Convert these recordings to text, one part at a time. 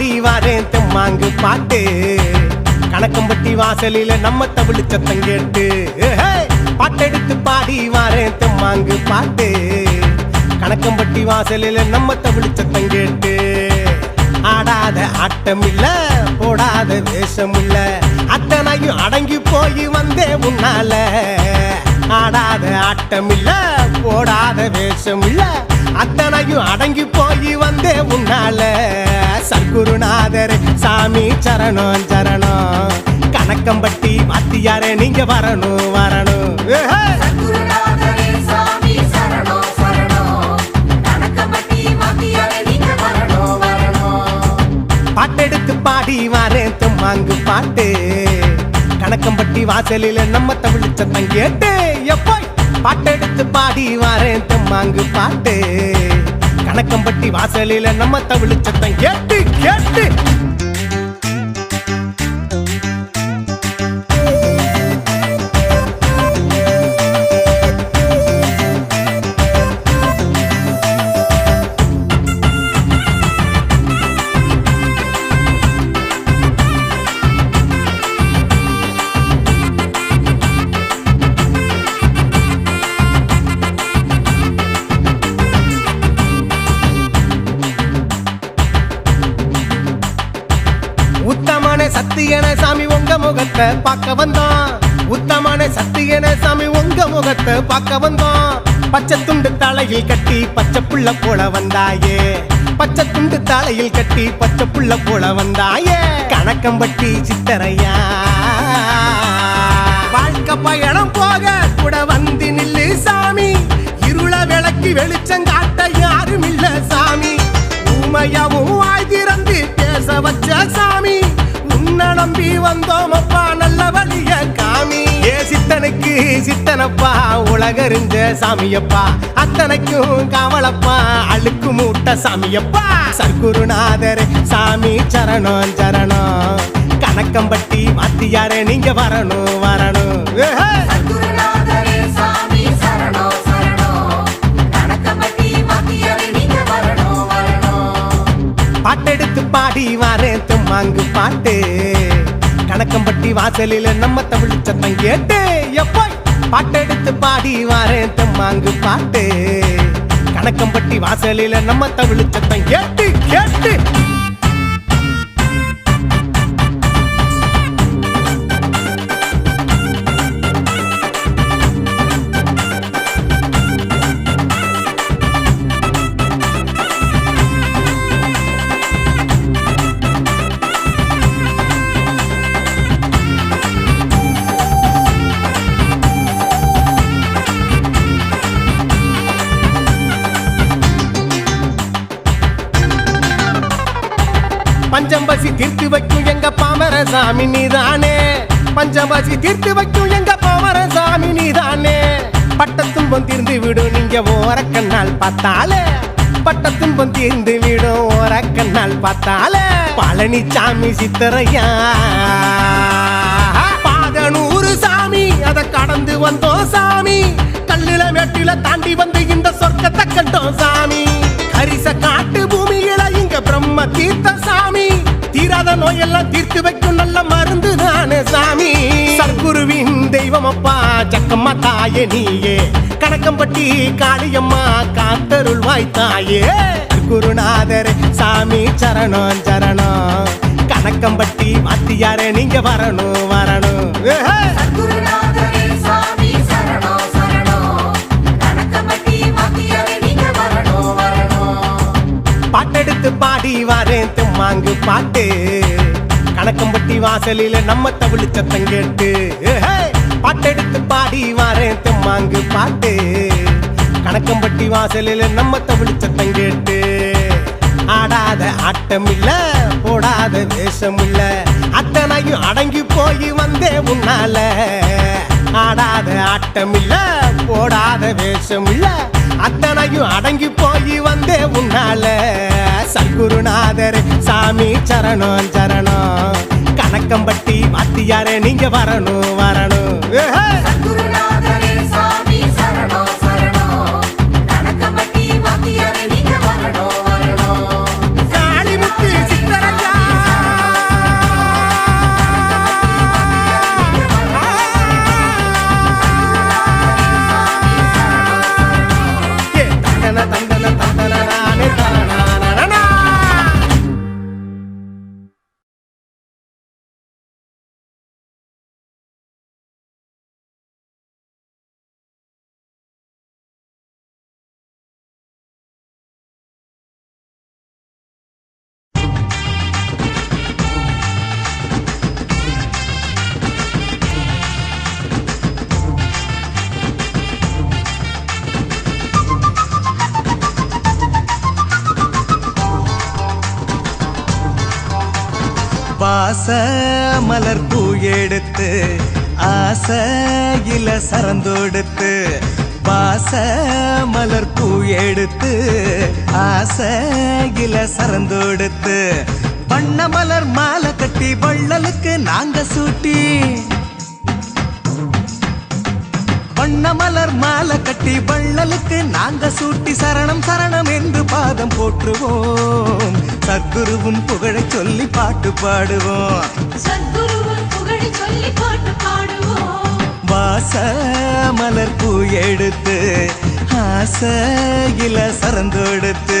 வாரேன் தெம்மாங்கு பாட்டு. கணக்கம்பட்டி வாசலில நம்ம தமிழ் சத்தம் கேட்டு. பாட்டெடுத்து பாடி வாரேன் தெம்மாங்கு பாட்டு. கணக்கம்பட்டி வாசலில நம்ம தமிழ் சத்தம் கேட்டு. ஆடாத ஆட்டம் இல்ல போடாத வேஷம் இல்ல அத்தனையும் அடங்கி போய் வந்தே உன்னால. ஆடாத ஆட்டம் இல்ல போடாத வேஷம் இல்ல அத்தனையும் அடங்கி போய் வந்தே உன்னால. சர்க்குருநாதர் சாமி சரணம் சரணம். கணக்கம்பட்டி வாத்தியாரே நீங்க வரணும் வரணும். பாட்டெடுத்து பாடி வாரேன் தும்மாங்கு பாட்டு. கணக்கம்பட்டி வாசலில நம்ம தமிழ் சத்தம் கேட்டு எப்போய்? பாட்டெடுத்து பாடி வாரேன் தும்மாங்கு பாட்டு. கணக்கம்பட்டி வாசலில நம்ம தமிழ் சத்தம் கேட்டு கேட்டு. முகத்தை பார்க்க வந்தான். உத்தமன சத்தியன சாமி உங்க முகத்தை பார்க்க வந்தான். பச்சை துண்டு தலையில் கட்டி பச்சை புள்ள போல வந்தாயே. பச்சை துண்டு தலையில் கட்டி பச்சை புள்ள போல வந்தாயே. கணக்கம்பட்டி சித்தரையா. வாழ்க்கை பயணம் போக கூட வந்து நில்லு சாமி. இருள விளக்கி வெளிச்சம் காட்ட யாரும் இல்ல சாமி. ஊமையாவும் வாய் திறந்து பேச வச்ச சாமி. உன்னை நம்பி வந்தோம் வழிய காமி. ஏ சித்தனுக்கு சித்தனப்பா உலகறிஞ்ச சாமியப்பா. அத்தனைக்கும் காவலப்பா அழுக்கு மூட்ட சாமியப்பா. சர்க்குருநாதர் சாமி சரணம் சரணம். கணக்கம்பட்டி வாத்தியாரே நீங்க வரணும் வரணும். ஏஹே! சத்குருநாதரே சாமி சரணம் சரணம். கணக்கம்பட்டி வாத்தியாரே நீங்க வரணும் வரணும். பாட்டெடுத்து பாடி வாரேன் தும்மாங்கு பாட்டு. கணக்கம்பட்டி வாசலில நம்ம தமிழ் சத்தம் கேட்டு. எப்போ? பாட்டெடுத்து பாடி வாரேன் தம்மாங்கு பாட்டு. கணக்கம்பட்டி வாசலில நம்ம தமிழ் சத்தம் கேட்டு கேட்டு. பஞ்சம்பசி தீர்த்து வைக்கும் எங்க பாமர சாமி நீதானே பஞ்சம்பசி தீர்த்து வைக்கும் எங்க பாமர சாமி நீதானே பட்டத்துன்பம் தீர்ந்து விடும் நீங்க ஓர கண்ணால் பார்த்தாலே பட்டத்துன்பம் தீர்ந்து விடும் ஓர கண்ணால் பார்த்தாலே. பழனிசாமி சித்தரையா? பாதனூறு சாமி அதை கடந்து வந்தோம் சாமி. கல்லுல மேட்டில தாண்டி வந்து இந்த சொர்க்கத்தை கண்டோம் சாமி. ஹரிச காட்டு பூமியில இங்க பிரம்ம தீர்த்த தீராத நோயெல்லாம் தீர்த்து வைக்கும் நல்ல மருந்து தானே சாமி. சர்க்குருவின் தெய்வம் அப்பா ஜக்கம்மா தாயே நீயே. கணக்கம்பட்டி காளியம்மா காத்தருள்வாய் தாயே. குருநாதர் சாமி சரணம் சரணம். கணக்கம்பட்டி வாத்தியாரே நீங்க வரணும் வரணும். பாட்டெடுத்து பாடி வாரேன் தும்மாங்கு பாட்டு. கணக்கம்பட்டி வாசலில நம்ம தமிழ் சத்தம் கேட்டு. பாட்டெடுத்து பாடி வாரேன் தெம்மாங்கு பாட்டு. கணக்கம்பட்டி வாசலில நம்ம தமிழ் சத்தம் கேட்டு. ஆடாத ஆட்டம் இல்ல போடாத வேஷம் இல்ல அத்தனையும் அடங்கி போய் வந்தே உன்னால. ஆடாத ஆட்டம் இல்ல போடாத வேஷம் இல்ல அத்தனையும் அடங்கி போய் வந்தே உன்னால. சர்க்குருநாதர் சாமி சரணம் சரணம். கம்பட்டி வாத்தியாரே நீங்க வரணும் வரணும். ஆச மலர் பூ எடுத்து ஆசையில சரந்தோடுத்து பாச மலர் பூ எடுத்து ஆசையில சரந்தோடுத்து வண்ண மலர் மாலை கட்டி வள்ளலுக்கு நாங்க சூட்டி. வண்ண மலர் மாலை கட்டி வள்ளலுக்கு நாங்க சூட்டி சரணம் சரணம் என்று பாதம் போற்றுவோம். சத்குருவும் புகழச் சொல்லி பாட்டு பாடுவோம். சத்குருவின் புகழை சொல்லி பாட்டு பாடுவோம். வாச மலர் பூ எடுத்து ஆசையில சரந்தொடுத்து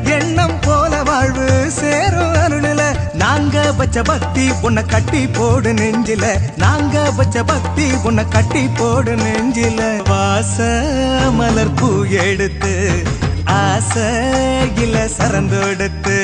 எண்ணம் போல வாழ்வு சேரும் அருளில. நாங்க பச்ச பக்தி உன்னை கட்டி போடு நெஞ்சில. நாங்க பச்ச பக்தி உன்னை கட்டி போடு நெஞ்சில. வாச மலர் பூ எடுத்து ஆசையில சரந்தொடுத்து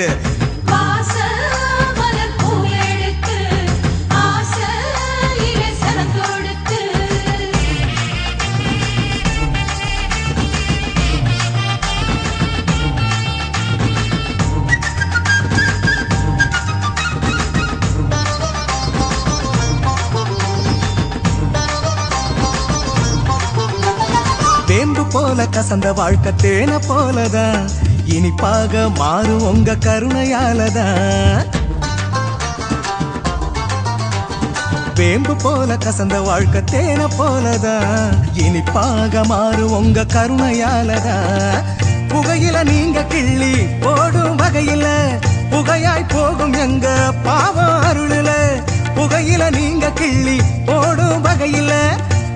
போல கசந்த வாழ்க்கை தேன போலதான் இனிப்பாக மாறும் உங்க கருணையாலதான் வேம்பு போல கசந்த வாழ்க்கை தேன போலதான் இனிப்பாக மாறும் உங்க கருணையாலதான் புகையில நீங்க கிள்ளி போடும் வகையில புகையாய் போகும் எங்க பாவம் அருளுல புகையில நீங்க கிள்ளி போடும் வகையில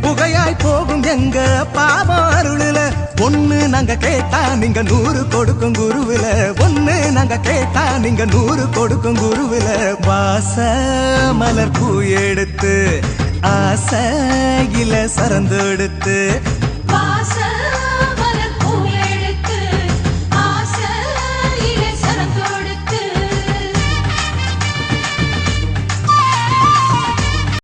புகையாய் போகும் எங்க பாவம் அருளுல? ஒண்ணு நாங்க கேட்டா நீங்க நூறு கொடுக்கும் குருவில. ஒண்ணு நாங்க கேட்டா நீங்க நூறு கொடுக்கும் குருவில. வாச மலர் பூ எடுத்து ஆசையில சரந்தெடுத்து